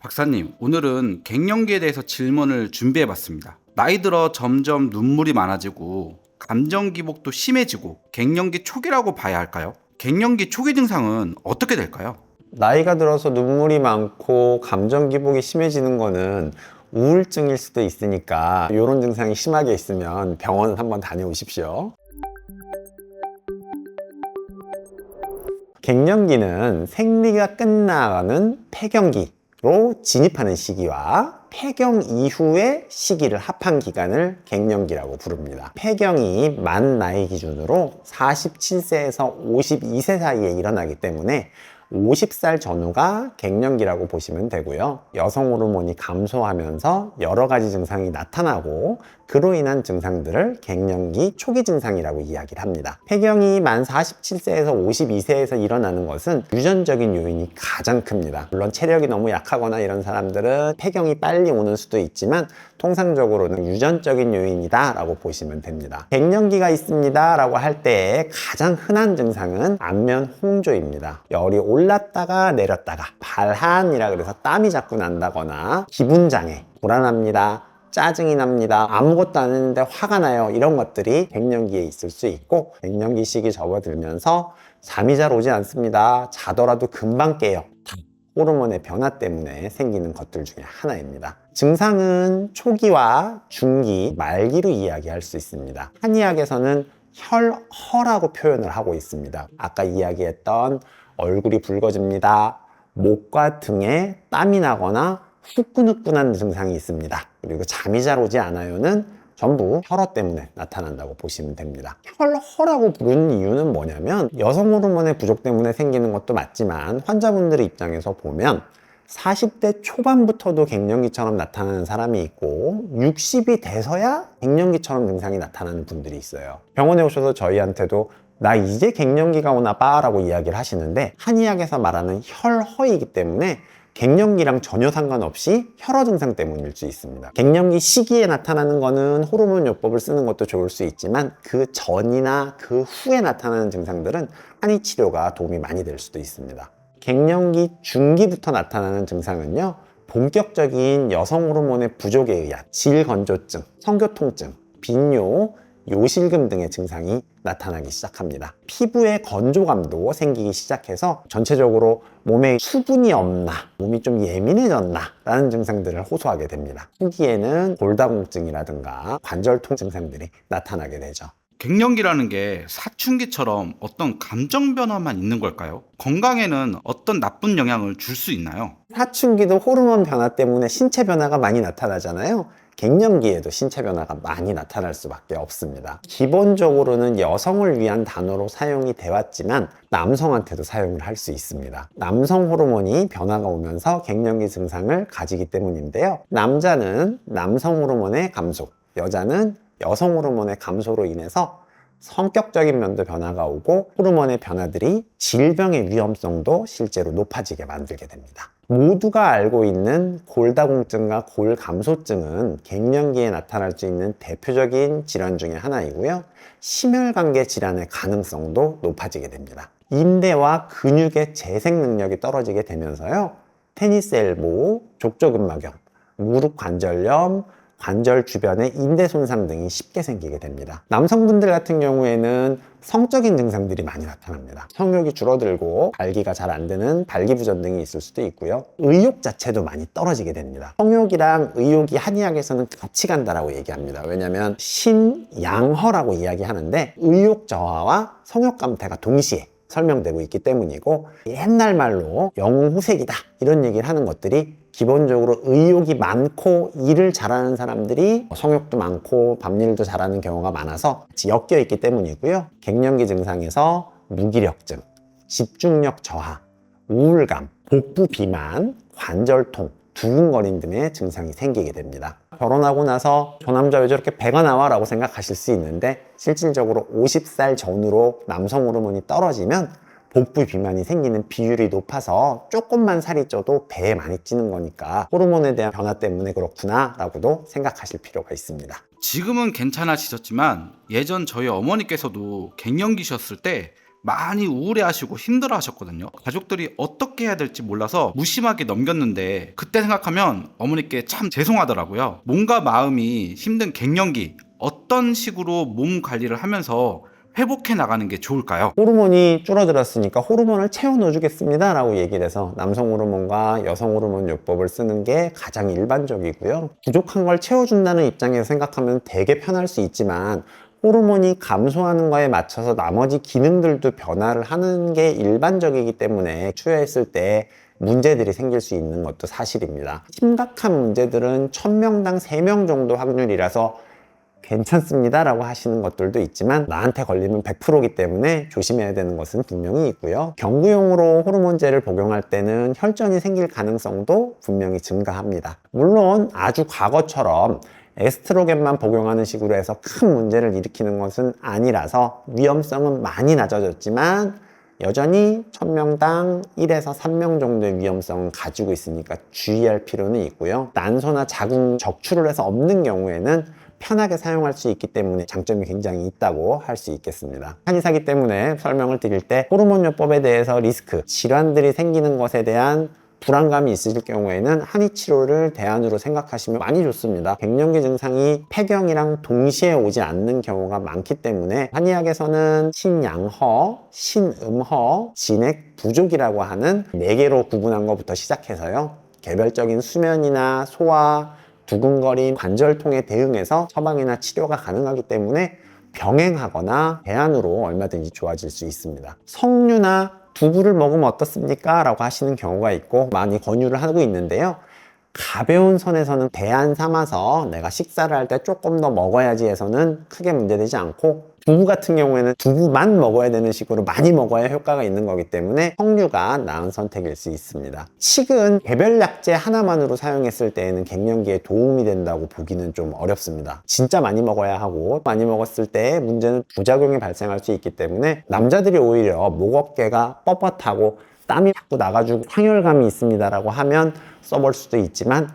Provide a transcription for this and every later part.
박사님, 오늘은 갱년기에 대해서 질문을 준비해 봤습니다. 나이 들어 점점 눈물이 많아지고 감정 기복도 심해지고 갱년기 초기라고 봐야 할까요? 갱년기 초기 증상은 어떻게 될까요? 나이가 들어서 눈물이 많고 감정 기복이 심해지는 거는 우울증일 수도 있으니까 이런 증상이 심하게 있으면 병원 한번 다녀오십시오. 갱년기는 생리가 끝나가는 폐경기 로 진입하는 시기와 폐경 이후의 시기를 합한 기간을 갱년기라고 부릅니다. 폐경이 만 나이 기준으로 47세에서 52세 사이에 일어나기 때문에 50살 전후가 갱년기라고 보시면 되고요. 여성 호르몬이 감소하면서 여러 가지 증상이 나타나고 그로 인한 증상들을 갱년기 초기 증상이라고 이야기를 합니다. 폐경이 만 47세에서 52세에서 일어나는 것은 유전적인 요인이 가장 큽니다. 물론 체력이 너무 약하거나 이런 사람들은 폐경이 빨리 오는 수도 있지만 통상적으로는 유전적인 요인이다 라고 보시면 됩니다. 갱년기가 있습니다 라고 할때 가장 흔한 증상은 안면 홍조입니다. 열이 올랐다가 내렸다가 발한이라 그래서 땀이 자꾸 난다거나 기분 장애, 불안합니다. 짜증이 납니다. 아무것도 안 했는데 화가 나요. 이런 것들이 갱년기에 있을 수 있고 갱년기 시기 접어들면서 잠이 잘 오지 않습니다. 자더라도 금방 깨요. 호르몬의 변화 때문에 생기는 것들 중에 하나입니다. 증상은 초기와 중기, 말기로 이야기할 수 있습니다. 한의학에서는 혈허라고 표현을 하고 있습니다. 아까 이야기했던 얼굴이 붉어집니다. 목과 등에 땀이 나거나 후끈후끈한 증상이 있습니다. 그리고 잠이 잘 오지 않아요는 전부 혈허 때문에 나타난다고 보시면 됩니다. 혈허라고 부르는 이유는 뭐냐면 여성 호르몬의 부족 때문에 생기는 것도 맞지만 환자분들의 입장에서 보면 40대 초반부터도 갱년기처럼 나타나는 사람이 있고 60이 돼서야 갱년기처럼 증상이 나타나는 분들이 있어요. 병원에 오셔서 저희한테도 나 이제 갱년기가 오나 봐 라고 이야기를 하시는데 한의학에서 말하는 혈허이기 때문에 갱년기랑 전혀 상관없이 혈허 증상 때문일 수 있습니다. 갱년기 시기에 나타나는 거는 호르몬 요법을 쓰는 것도 좋을 수 있지만 그 전이나 그 후에 나타나는 증상들은 한의 치료가 도움이 많이 될 수도 있습니다. 갱년기 중기부터 나타나는 증상은요. 본격적인 여성 호르몬의 부족에 의한 질건조증, 성교통증, 빈뇨, 요실금 등의 증상이 나타나기 시작합니다. 피부의 건조감도 생기기 시작해서 전체적으로 몸에 수분이 없나, 몸이 좀 예민해졌나 라는 증상들을 호소하게 됩니다. 후기에는 골다공증이라든가 관절통 증상들이 나타나게 되죠. 갱년기라는 게 사춘기처럼 어떤 감정 변화만 있는 걸까요? 건강에는 어떤 나쁜 영향을 줄 수 있나요? 사춘기도 호르몬 변화 때문에 신체 변화가 많이 나타나잖아요. 갱년기에도 신체 변화가 많이 나타날 수밖에 없습니다. 기본적으로는 여성을 위한 단어로 사용이 되었지만 남성한테도 사용을 할 수 있습니다. 남성 호르몬이 변화가 오면서 갱년기 증상을 가지기 때문인데요. 남자는 남성 호르몬의 감소, 여자는 여성 호르몬의 감소로 인해서 성격적인 면도 변화가 오고 호르몬의 변화들이 질병의 위험성도 실제로 높아지게 만들게 됩니다. 모두가 알고 있는 골다공증과 골감소증은 갱년기에 나타날 수 있는 대표적인 질환 중에 하나이고요. 심혈관계 질환의 가능성도 높아지게 됩니다. 인대와 근육의 재생 능력이 떨어지게 되면서요. 테니스 엘보, 족저근막염, 무릎 관절염, 관절 주변에 인대 손상 등이 쉽게 생기게 됩니다. 남성분들 같은 경우에는 성적인 증상들이 많이 나타납니다. 성욕이 줄어들고 발기가 잘 안 되는 발기부전 등이 있을 수도 있고요. 의욕 자체도 많이 떨어지게 됩니다. 성욕이랑 의욕이 한의학에서는 같이 간다라고 얘기합니다. 왜냐하면 신양허라고 이야기하는데 의욕 저하와 성욕 감퇴가 동시에 설명되고 있기 때문이고 옛날 말로 영웅 후색이다 이런 얘기를 하는 것들이 기본적으로 의욕이 많고 일을 잘하는 사람들이 성욕도 많고 밤일도 잘하는 경우가 많아서 엮여 있기 때문이고요. 갱년기 증상에서 무기력증, 집중력 저하, 우울감, 복부 비만, 관절통, 두근거림 등의 증상이 생기게 됩니다. 결혼하고 나서 저 남자 왜 저렇게 배가 나와? 라고 생각하실 수 있는데 실질적으로 50살 전후로 남성 호르몬이 떨어지면 복부 비만이 생기는 비율이 높아서 조금만 살이 쪄도 배에 많이 찌는 거니까 호르몬에 대한 변화 때문에 그렇구나 라고도 생각하실 필요가 있습니다. 지금은 괜찮아지셨지만 예전 저희 어머니께서도 갱년기셨을 때 많이 우울해하시고 힘들어하셨거든요. 가족들이 어떻게 해야 될지 몰라서 무심하게 넘겼는데 그때 생각하면 어머니께 참 죄송하더라고요. 몸과 마음이 힘든 갱년기 어떤 식으로 몸 관리를 하면서 회복해 나가는 게 좋을까요? 호르몬이 줄어들었으니까 호르몬을 채워 넣어주겠습니다 라고 얘기를 해서 남성 호르몬과 여성 호르몬 요법을 쓰는 게 가장 일반적이고요 부족한 걸 채워준다는 입장에서 생각하면 되게 편할 수 있지만 호르몬이 감소하는 거에 맞춰서 나머지 기능들도 변화를 하는 게 일반적이기 때문에 추여했을 때 문제들이 생길 수 있는 것도 사실입니다 심각한 문제들은 1000명당 3명 정도 확률이라서 괜찮습니다 라고 하시는 것들도 있지만 나한테 걸리면 100%이기 때문에 조심해야 되는 것은 분명히 있고요 경구용으로 호르몬제를 복용할 때는 혈전이 생길 가능성도 분명히 증가합니다 물론 아주 과거처럼 에스트로겐만 복용하는 식으로 해서 큰 문제를 일으키는 것은 아니라서 위험성은 많이 낮아졌지만 여전히 1000명당 1에서 3명 정도의 위험성은 가지고 있으니까 주의할 필요는 있고요. 난소나 자궁 적출을 해서 없는 경우에는 편하게 사용할 수 있기 때문에 장점이 굉장히 있다고 할 수 있겠습니다. 한의사기 때문에 설명을 드릴 때 호르몬요법에 대해서 리스크, 질환들이 생기는 것에 대한 불안감이 있으실 경우에는 한의 치료를 대안으로 생각하시면 많이 좋습니다. 갱년기 증상이 폐경이랑 동시에 오지 않는 경우가 많기 때문에 한의학에서는 신양허, 신음허, 진액 부족이라고 하는 네 개로 구분한 것부터 시작해서요. 개별적인 수면이나 소화, 두근거림, 관절통에 대응해서 처방이나 치료가 가능하기 때문에 병행하거나 대안으로 얼마든지 좋아질 수 있습니다. 석류나 두부를 먹으면 어떻습니까? 라고 하시는 경우가 있고 많이 권유를 하고 있는데요. 가벼운 선에서는 대안 삼아서 내가 식사를 할 때 조금 더 먹어야지 해서는 크게 문제되지 않고 두부 같은 경우에는 두부만 먹어야 되는 식으로 많이 먹어야 효과가 있는 거기 때문에 석류가 나은 선택일 수 있습니다. 칡은 개별 약재 하나만으로 사용했을 때에는 갱년기에 도움이 된다고 보기는 좀 어렵습니다. 진짜 많이 먹어야 하고 많이 먹었을 때 문제는 부작용이 발생할 수 있기 때문에 남자들이 오히려 목 어깨가 뻣뻣하고 땀이 자꾸 나가지고 황열감이 있습니다라고 하면 써볼 수도 있지만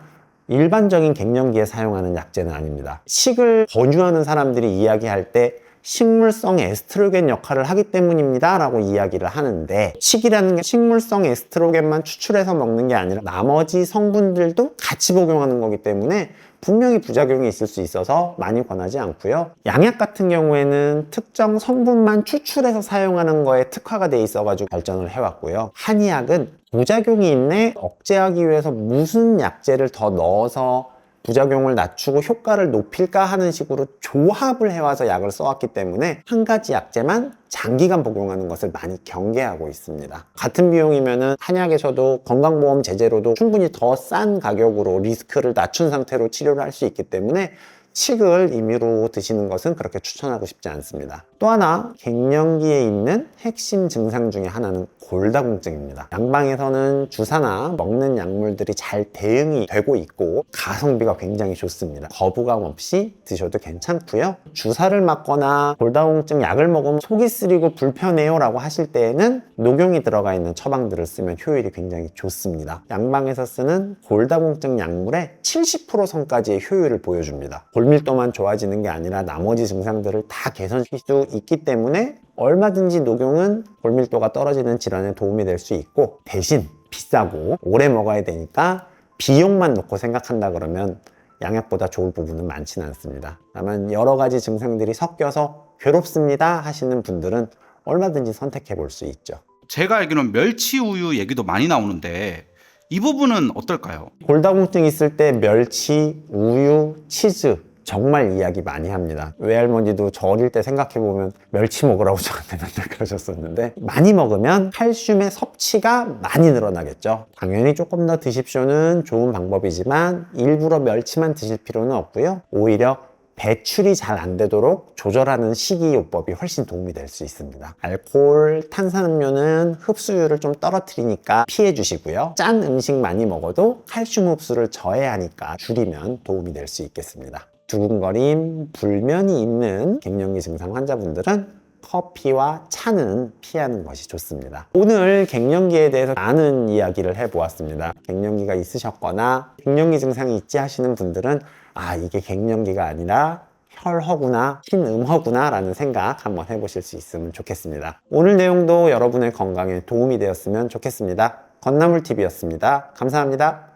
일반적인 갱년기에 사용하는 약제는 아닙니다. 식을 권유하는 사람들이 이야기할 때 식물성 에스트로겐 역할을 하기 때문입니다 라고 이야기를 하는데 식이라는 게 식물성 에스트로겐만 추출해서 먹는 게 아니라 나머지 성분들도 같이 복용하는 거기 때문에 분명히 부작용이 있을 수 있어서 많이 권하지 않고요. 양약 같은 경우에는 특정 성분만 추출해서 사용하는 거에 특화가 돼 있어 가지고 발전을 해왔고요. 한의학은 부작용이 있네 억제하기 위해서 무슨 약재를 더 넣어서 부작용을 낮추고 효과를 높일까 하는 식으로 조합을 해와서 약을 써왔기 때문에 한 가지 약재만 장기간 복용하는 것을 많이 경계하고 있습니다. 같은 비용이면은 한약에서도 건강보험 제재로도 충분히 더 싼 가격으로 리스크를 낮춘 상태로 치료를 할 수 있기 때문에 칡을 임의로 드시는 것은 그렇게 추천하고 싶지 않습니다. 또 하나 갱년기에 있는 핵심 증상 중에 하나는 골다공증입니다. 양방에서는 주사나 먹는 약물들이 잘 대응이 되고 있고 가성비가 굉장히 좋습니다. 거부감 없이 드셔도 괜찮고요. 주사를 맞거나 골다공증 약을 먹으면 속이 쓰리고 불편해요 라고 하실 때에는 녹용이 들어가 있는 처방들을 쓰면 효율이 굉장히 좋습니다. 양방에서 쓰는 골다공증 약물의 70% 선까지의 효율을 보여줍니다. 골밀도만 좋아지는 게 아니라 나머지 증상들을 다 개선시킬 수 있기 때문에 얼마든지 녹용은 골밀도가 떨어지는 질환에 도움이 될 수 있고 대신 비싸고 오래 먹어야 되니까 비용만 놓고 생각한다 그러면 양약보다 좋을 부분은 많지는 않습니다. 다만 여러 가지 증상들이 섞여서 괴롭습니다 하시는 분들은 얼마든지 선택해 볼 수 있죠. 제가 알기로는 멸치 우유 얘기도 많이 나오는데 이 부분은 어떨까요? 골다공증 있을 때 멸치, 우유, 치즈 정말 이야기 많이 합니다. 외할머니도 저 어릴 때 생각해보면 멸치 먹으라고 저한테 맨날 그러셨었는데 많이 먹으면 칼슘의 섭취가 많이 늘어나겠죠. 당연히 조금 더 드십시오는 좋은 방법이지만 일부러 멸치만 드실 필요는 없고요. 오히려 배출이 잘 안 되도록 조절하는 식이요법이 훨씬 도움이 될 수 있습니다. 알코올, 탄산음료는 흡수율을 좀 떨어뜨리니까 피해 주시고요. 짠 음식 많이 먹어도 칼슘 흡수를 저해하니까 줄이면 도움이 될 수 있겠습니다. 두근거림, 불면이 있는 갱년기 증상 환자분들은 커피와 차는 피하는 것이 좋습니다. 오늘 갱년기에 대해서 많은 이야기를 해보았습니다. 갱년기가 있으셨거나 갱년기 증상이 있지 하시는 분들은 아 이게 갱년기가 아니라 혈허구나 흰음허구나 라는 생각 한번 해보실 수 있으면 좋겠습니다. 오늘 내용도 여러분의 건강에 도움이 되었으면 좋겠습니다. 건나물TV였습니다. 감사합니다.